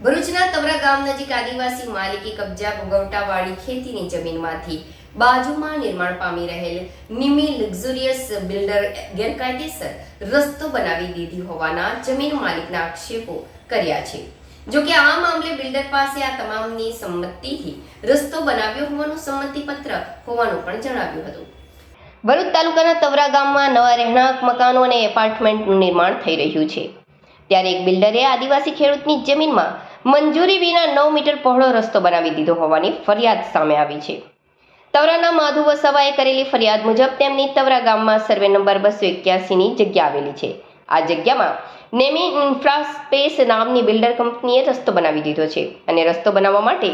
ભરૂચના તવરા ગામ નજીક આદિવાસી માલિકી કબજા ભોગવટાવાળી ખેતીની જમીનમાંથી બાજુમાં નિર્માણ પામી રહેલ નિમી લક્ઝુરિયસ બિલ્ડર ગેરકાયદેસર રસ્તો બનાવી દીધી હોવાના જમીન માલિકના આક્ષેપો કર્યા છે. જો કે આ મામલે બિલ્ડર પાસે આ તમામની સંમતિથી રસ્તો બનાવ્યો હોવાનું સંમતિપત્ર હોવાનું પણ જણાવ્યું હતું. ભરૂચ તાલુકાના તવરા ગામમાં નવા રહેણાંક મકાનો અને એપાર્ટમેન્ટનું નિર્માણ થઈ રહ્યું છે. ત્યારે એક બિલ્ડરે આદિવાસી ખેડૂતની જમીનમાં મંજૂરી વિના નવ મીટર પહોળો રસ્તો બનાવી દીધો હોવાની ફરિયાદ સામે આવી છે. તવરાના માધુ વસાવાએ કરેલી ફરિયાદ મુજબ તેમની તવરા ગામમાં સર્વે નંબર બસો એક્યાસીની જગ્યા આવેલી છે. આ જગ્યામાં નેમી ઇન્ફ્રાસ્પેસ નામની બિલ્ડર કંપનીએ રસ્તો બનાવી દીધો છે અને રસ્તો બનાવવા માટે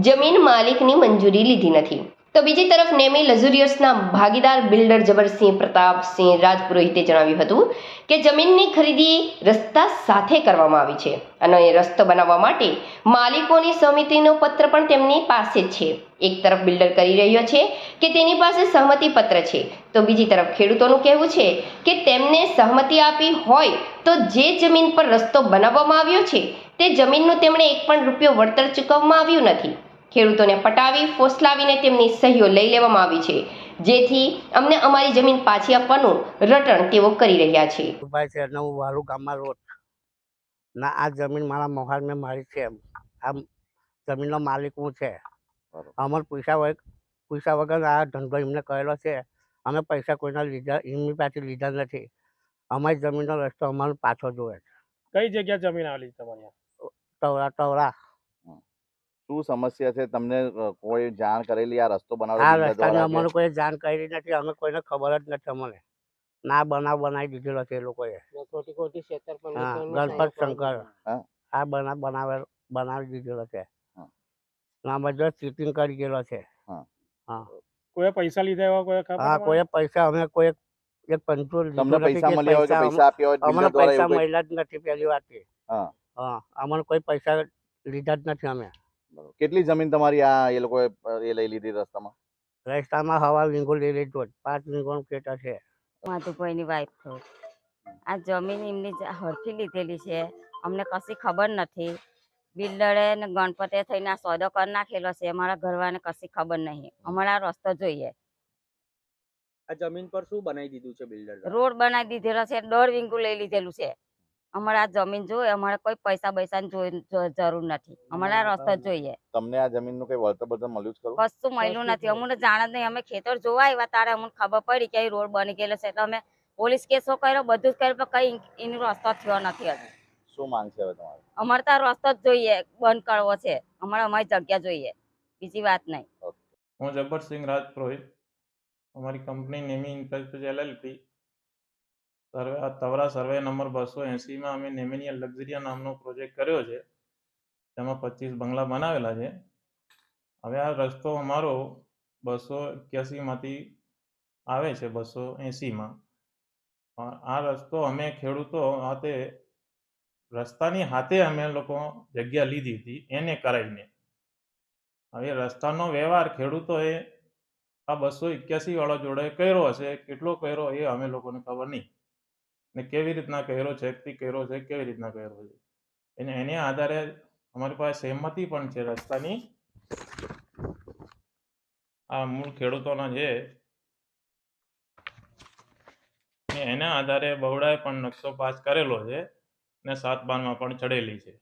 જમીન માલિકની મંજૂરી લીધી નથી. તો બીજી તરફ નેમી લઝુરિયસના ભાગીદાર બિલ્ડર જબરસિંહ પ્રતાપસિંહ રાજપુરોહિતે જણાવ્યું હતું કે જમીનની ખરીદી રસ્તા સાથે કરવામાં આવી છે અને એ રસ્તો બનાવવા માટે માલિકોની સમિતિનો પત્ર પણ તેમની પાસે જ છે. એક તરફ બિલ્ડર કરી રહ્યો છે કે તેની પાસે સહમતિ પત્ર છે. તો બીજી તરફ ખેડૂતોનું કહેવું છે કે તેમને સહમતિ આપી હોય તો જે જમીન પર રસ્તો બનાવવામાં આવ્યો છે તે જમીનનું તેમણે એક પણ રૂપિયો વળતર ચૂકવવામાં આવ્યું નથી. ખેડૂતોને પટાવી ફોસલાવીને તેમની સહીઓ લઈ લેવામાં આવી છે. જેથી અમને અમારી જમીન પાછી આપવાનું રટણ તેઓ કરી રહ્યા છે. હું વાલુ ગામમાં રોડ ના આ જમીન મારા મોહાર મેં મારી છે આ જમીનનો માલિક હું છે. અમર પૈસા વગર પૈસા વગર આ ધંધો એમને કરેલો છે. અમે પૈસા કોઈના લીધા એમની પાસે લીધા નથી. અમારી જમીનનો રસ્તો અમારો પાછો જોવે છે. કઈ જગ્યા જમીન આવેલી છે તમારી તવરા તવરા શું સમસ્યા છે? તમને કોઈ જાણ કરેલી આ રસ્તો આ રસ્તાની અમારે કોઈ જાણ કરી નથી. અમે કોઈને ખબર જ નથી અમને. ના બનાવ બનાવી દીધેલો છે એ લોકોએ. ખોટી ખોટી ગણપત શંકર. આ બનાવ બનાવે બનાવી દીધેલો છે. હા. ના બધો ચીટિંગ કરી ગયેલો છે. કોઈ પૈસા લીધા એવા કોઈ હા કોઈ પૈસા અમે કોઈ એક પંચો તમને પૈસા મળ્યા હોય કે પૈસા આપ્યા હોય અમને પૈસા મળ્યા જ નથી પહેલી વાત હા. હા અમને કોઈ પૈસા લીધા જ નથી અમે. બરોબર. કેટલી જમીન તમારી આ એ લોકોએ એ લઈ લીધી રસ્તામાં? રસ્તામાં હવા વિંગો લઈ લીધો પાંચ વિંગો કેટા છે. માધુભાઈની વાઈફ છું. આ જમીન એમની હરખી લીધેલી છે. અમને કશી ખબર નથી. બિલ્ડરે ને ગણપતે થઈને આ સોદો કરી નાખેલો છે. અમારા ઘરવાળાને કશી ખબર નહીં. અમારા રસ્તો જોઈએ. આ જમીન પર શું બનાવી દીધું છે બિલ્ડર? રોડ બનાવી દીધેલો છે. દોઢ વિંગુ લઈ લીધેલું છે. અમારે આ જમીન જોઈએ અમારે કોઈ પૈસા પૈસાની જોઈ- જરૂર નથી. અમારે આ રસ્તો જ જોઈએ. તમને આ જમીનનું કઈ વળતર બળતર મળ્યું છે કશું મળ્યું નથી. અમને જાણ જ નહીં. અમે ખેતર જોવા આવ્યા તારે અમને ખબર પડી કે રોડ બની ગયેલો છે. એટલે અમે પોલીસ કેસો કર્યો બધું જ કર્યું પણ કઈ એનો રસ્તો થયો નથી હજુ. શું માંગ છે હવે તમારે? અમારે તો આ રસ્તો જ જોઈએ. બંધ કરવો છે. અમારે અમારી જગ્યા જોઈએ. બીજી વાત નહીં. હું જબ્બરસિંહ રાજપુરોહિત. અમારી company Nemi infrastructure LLP. Tavra survey number બસો એંસીમાં અમે નેમિનિયા લક્ઝરિયા નામનો પ્રોજેક્ટ કર્યો છે. તેમાં પચીસ બંગલા બનાવેલા છે. હવે આ રસ્તો અમારો બસો એક્યાસીમાંથી આવે છે, બસો એંસીમાં આ રસ્તો અમે ખેડૂતો હાથે રસ્તાની હાથે અમે લોકો જગ્યા લીધી હતી, એને કરાવીને. હવે રસ્તાનો વ્યવહાર ખેડૂતોએ આ બસો એક્યાસી વાળા જોડે કર્યો હશે, કેટલો કર્યો એ અમે લોકોને ખબર નહીં. ને કેવી રીતના કર્યો છે થી કર્યો છે, કેવી રીતના કર્યો છે? એને એને આધારે અમારી પાસે સહેમતી પણ છે રસ્તાની. આ મૂળ ખેડૂતોના છે એના આધારે બહુડાએ પણ નકશો પાસ કરેલો છે ને સાત બારમાં પણ ચડેલી છે.